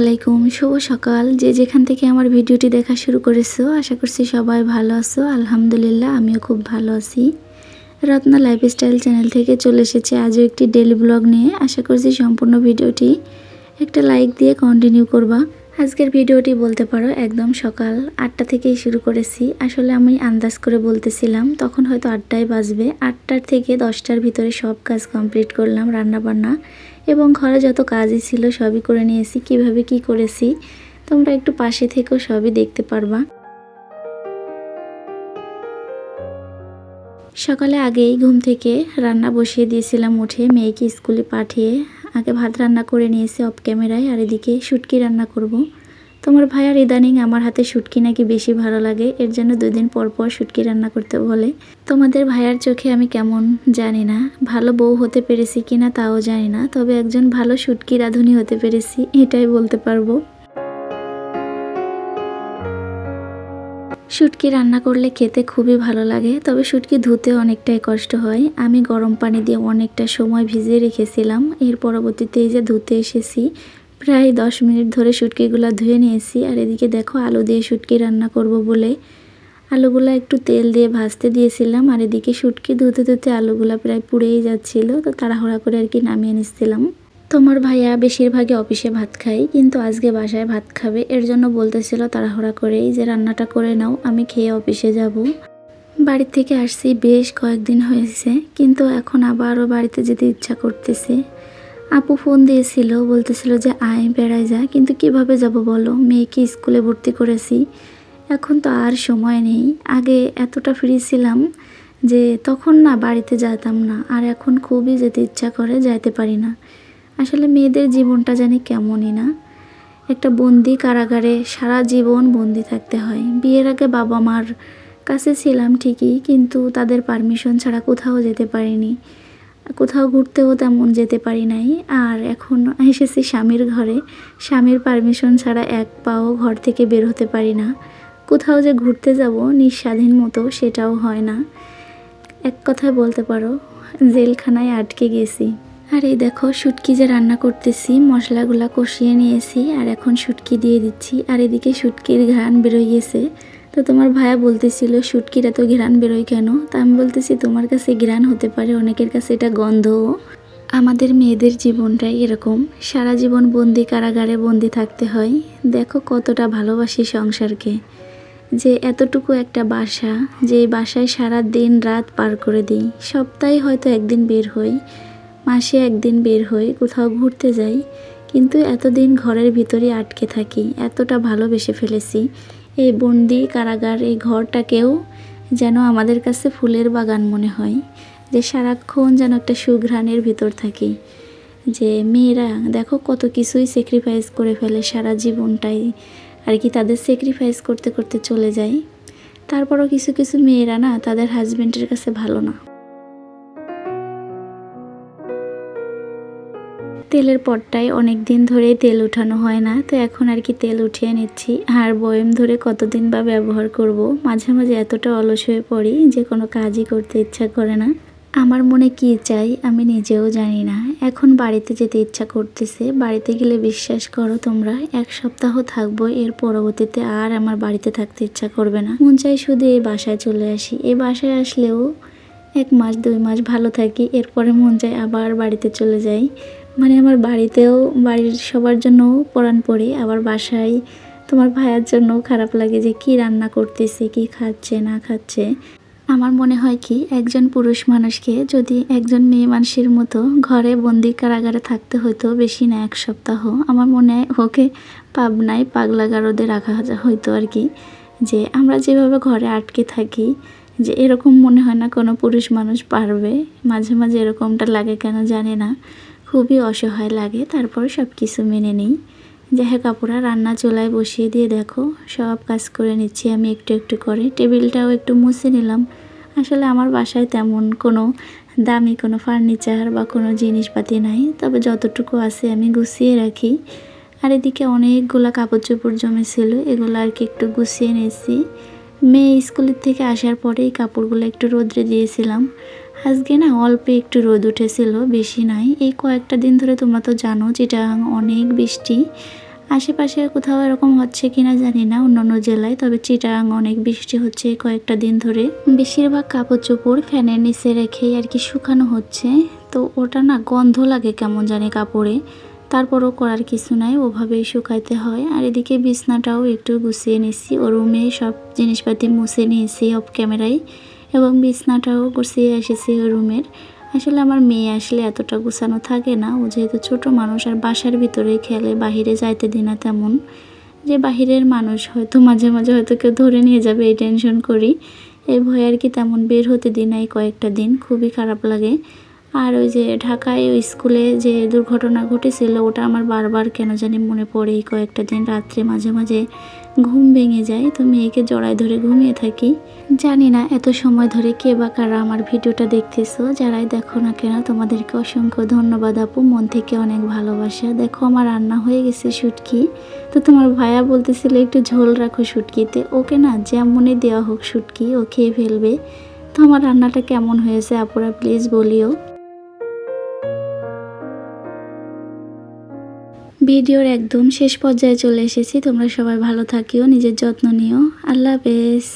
আলাইকুম, শুভ সকাল। যে যেখান থেকে আমার ভিডিওটি দেখা শুরু করেছ, আশা করছি সবাই ভালো আছো। আলহামদুলিল্লাহ, আমিও খুব ভালো আছি। রত্না লাইফস্টাইল চ্যানেল থেকে চলে এসেছে আজও একটি ডেলি ব্লগ নিয়ে। আশা করছি সম্পূর্ণ ভিডিওটি একটা লাইক দিয়ে কন্টিনিউ করবা। আজকের ভিডিওটি বলতে পারো, একদম সকাল আটটা থেকেই শুরু করেছি। আসলে আমি আন্দাজ করে বলতেছিলাম, তখন হয়তো আটটায় বাজবে। আটটার থেকে দশটার ভিতরে সব কাজ কমপ্লিট করলাম রান্না বান্না এবং ঘরে যত কাজই ছিল সবই করে নিয়েছি। কীভাবে কি করেছি, তোমরা একটু পাশে থেকেও সবই দেখতে পারবা। সকালে আগেই ঘুম থেকে রান্না বসিয়ে দিয়েছিলাম উঠে, মেয়েকে স্কুলে পাঠিয়ে আগে ভাত রান্না করে নিয়েছে অফ ক্যামেরায় আর এদিকে শুটকি রান্না করব। তোমার ভাইয়ার ইদানিং আমার হাতে শুটকি নাকি বেশি ভালো লাগে, এর জন্য দুদিন পর পর শুটকি রান্না করতে বলে তোমাদের ভাইয়ার চোখে আমি কেমন জানি না, ভালো বউ হতে পেরেছি কিনা তাও জানি না, তবে একজন ভালো শুটকি রাঁধুনি হতে পেরেছি, এটাই বলতে পারব শুটকি রান্না করলে খেতে খুবই ভালো লাগে, তবে শুটকি ধুতে অনেকটাই কষ্ট হয়। আমি গরম পানি দিয়ে অনেকটা সময় ভিজিয়ে রেখেছিলাম। এর পরবর্তীতে এই যে ধুতে এসেছি, প্রায় দশ মিনিট ধরে শুটকিগুলো ধুয়ে নিয়েছি। আর এদিকে দেখো, আলু দিয়ে শুটকি রান্না করব বলে। আলুগুলো একটু তেল দিয়ে ভাজতে দিয়েছিলাম, আর এদিকে শুটকি ধুতে ধুতে আলুগুলো প্রায় পুড়েই যাচ্ছিল, তো তাড়াহুড়া করে আর কি নামিয়ে নিচ্ছিলাম। তোমার ভাইয়া বেশিরভাগই অফিসে ভাত খাই কিন্তু আজকে বাসায় ভাত খাবে। এর জন্য বলতেছিল তাড়াহুড়া করেই যে, রান্নাটা করে নাও, আমি খেয়ে অফিসে যাব। বাড়ির থেকে আসছি, বেশ কয়েকদিন হয়েছে, কিন্তু এখন আবারও বাড়িতে যেতে ইচ্ছা করতেছে। আপু ফোন দিয়েছিল, বলতেছিল যে, আয়, বেড়ায় যা, কিন্তু কীভাবে যাব বলো? মেয়েকে স্কুলে ভর্তি করেছি, এখন তো আর সময় নেই। আগে এতটা ফ্রি ছিলাম যে, তখন না বাড়িতে যেতাম না, আর এখন খুবই যেতে ইচ্ছা করে, যাইতে পারি না। আসলে মেয়েদের জীবনটা জানি কেমনই না। একটা বন্দি কারাগারে সারা জীবন বন্দি থাকতে হয়। বিয়ের আগে বাবা মার কাছে ছিলাম ঠিকই, কিন্তু তাদের পারমিশন ছাড়া কোথাও যেতে পারিনি। কোথাও ঘুরতেও তেমন যেতে পারি নাই। আর এখন এসেছি স্বামীর ঘরে। স্বামীর পারমিশন ছাড়া এক পাও ঘর থেকে বের হতে পারি না। কোথাও যে ঘুরতে যাব নিঃস্বাধীন মতো সেটাও হয় না। এক কথায় বলতে পারো, জেলখানায় আটকে গেছি। আর এই দেখো, শুটকি যে রান্না করতেছি, মশলাগুলা কষিয়ে নিয়েছি, আর এখন শুটকি দিয়ে দিচ্ছি। আর এদিকে শুটকির ঘ্রাণ বেরোয় গেছে। তো তোমার ভাইয়া বলতেছিল, শুটকির এত ঘ্রাণ বেরোয় কেন? তা আমি বলতেছি, তোমার কাছে ঘ্রাণ হতে পারে, অনেকের কাছে এটা গন্ধও। আমাদের মেয়েদের জীবনটাই এরকম। সারা জীবন বন্দি কারাগারে বন্দি থাকতে হয়। দেখো কতটা ভালোবাসি সংসারকে। যে এতটুকু একটা বাসা যে বাসায় সারা দিন রাত পার করে দিই, সপ্তাহে হয়তো একদিন বের হই। মাসে একদিন বের হই, কোথাও ঘুরতে যাই। কিন্তু এতদিন ঘরের ভিতরে আটকে থাকি, এতটা ভালোবেসে ফেলেছি। এই বন্দি কারাগার, এই ঘরটাকেও যেন আমাদের কাছে ফুলের বাগান মনে হয়, যে সারাক্ষণ যেন একটা সুঘ্রাণের ভিতর থাকি। যে মেয়েরা, দেখো কত কিছুই স্যাক্রিফাইস করে ফেলে সারা জীবনটাই, আর কি তাদের স্যাক্রিফাইস করতে করতে চলে যায়। তারপরও কিছু কিছু মেয়েরা না, তাদের হাজব্যান্ডের কাছে ভালো না। তেলের পটটায় অনেক দিন ধরে তেল উঠানো হয় না, তো এখন আর কি তেল উঠিয়ে নিচ্ছি। আর বয়ম ধরে কতদিন বা ব্যবহার করব, মাঝে মাঝে এতটা অলস হয়ে পড়ি যে কোনো কাজই করতে ইচ্ছা করে না। আমার মনে কি চাই আমি নিজেও জানি না। এখন বাড়িতে যেতে ইচ্ছা করতেছে, বাড়িতে গেলে বিশ্বাস করো তোমরা, এক সপ্তাহ থাকব, এর পরবর্তীতে আর আমার বাড়িতে থাকতে ইচ্ছা করবে না। মন চাই শুধু এই বাসায় চলে আসি। এই বাসায় আসলেও এক মাস, দুই মাস ভালো থাকি, এরপরে মন চায় আবার বাড়িতে চলে যাই। মানে আমার বাড়িতেও, বাড়ির সবার জন্য পরাণ পড়ে, আবার বাসায় তোমার ভাইয়ার জন্য খারাপ লাগে যে কি রান্না করতেছে, কি খাচ্ছে, না খাচ্ছে। আমার মনে হয় কি, একজন পুরুষ মানুষকে যদি একজন মেয়ে মানুষের মতো ঘরে বন্দি কারাগারে থাকতে হতো বেশি না এক সপ্তাহ, আমার মনে হয় ওকে পাবনায় পাগলাগারদে রাখা হয়তো আর কি। যে আমরা যেভাবে ঘরে আটকে থাকি, যে এরকম মনে হয় না কোনো পুরুষ মানুষ পারবে, মাঝে মাঝে এরকমটা লাগে কেন জানি না। খুবই অসহায় লাগে, তারপর সব কিছু মেনে নিই। যাহা কাপড়া রান্না চুলায় বসিয়ে দিয়ে দেখো, সব কাজ করে নিচ্ছি আমি একটু একটু করে। টেবিলটাও একটু মুছে নিলাম। আসলে আমার বাসায় তেমন কোনো দামি কোনো ফার্নিচার বা কোনো জিনিসপাতি নাই, তবে যতটুকু আছে আমি গুছিয়ে রাখি। আর এদিকে অনেকগুলো কাপড় চোপড় জমেছিল, এগুলো আর কি একটু গুছিয়ে নিয়েছি। মেয়ে স্কুলের থেকে আসার পরেই কাপড়গুলো একটু রোদ্রে দিয়েছিলাম। আজকে না অল্প একটু রোদ উঠেছিল, বেশি নাই। এই কয়েকটা দিন ধরে তোমরা তো জানো যেটা অনেক বৃষ্টি। আশেপাশে কোথাও এরকম হচ্ছে কিনা জানি না অন্যান্য জেলায়, তবে চিটাগাং অনেক বৃষ্টি হচ্ছে কয়েকটা দিন ধরে। বেশিরভাগ কাপড় চোপড় ফ্যানের নিচে রেখেই আর কি শুকানো হচ্ছে। তো ওটা না গন্ধ লাগে কেমন জানি কাপড়ে। তারপরও করার কিছু নাই, ওভাবেই শুকাইতে হয়। আর এদিকে বিছনাটাও একটু গুছিয়ে নিছি, ও রুমে সব জিনিসপাতি মুছে নিয়েছি অফ ক্যামেরায়। এবং বিছনাটাও গুছিয়ে এসেছি রুমের। আসলে আমার মেয়ে আসলে এতটা গুছানো থাকে না। ও যেহেতু ছোট মানুষ, আর বাসার ভিতরেই খেলে বাহিরে যাইতে দিই না তেমন। যে বাহিরের মানুষ হয়তো মাঝে মাঝে হয়তো কেউ ধরে নিয়ে যাবে, এই টেনশন করি। এই ভয় আর কি তেমন বের হতে দিই না এই কয়েকটা দিন। খুবই খারাপ লাগে। আর ওই যে ঢাকায় ওই স্কুলে যে দুর্ঘটনা ঘটেছিল, ওটা আমার বারবার কেন জানি মনে পড়ে এই কয়েকটা দিন। রাত্রে মাঝে মাঝে ঘুম ভেঙে যায়, তো মেয়েকে জড়ায় ধরে ঘুমিয়ে থাকি। জানি না এত সময় ধরে কে বা কারা আমার ভিডিওটা দেখতেছো। যারাই দেখো না কেন, তোমাদেরকে অসংখ্য ধন্যবাদ আপু। মন থেকে অনেক ভালোবাসা। দেখো আমার রান্না হয়ে গেছে শুটকি। তো তোমার ভাইয়া বলতেছিল একটু ঝোল রাখো শুটকিতে। ওকে না যেমনই দেওয়া হোক শুটকি, ও খেয়ে ফেলবে। তো আমার রান্নাটা কেমন হয়েছে আপুরা প্লিজ বলিও। ভিডিওর একদম শেষ পর্যায়ে চলে এসেছি। তোমরা সবাই ভালো থাকিও, নিজের যত্ন নিও। আল্লাহ হাফেজ।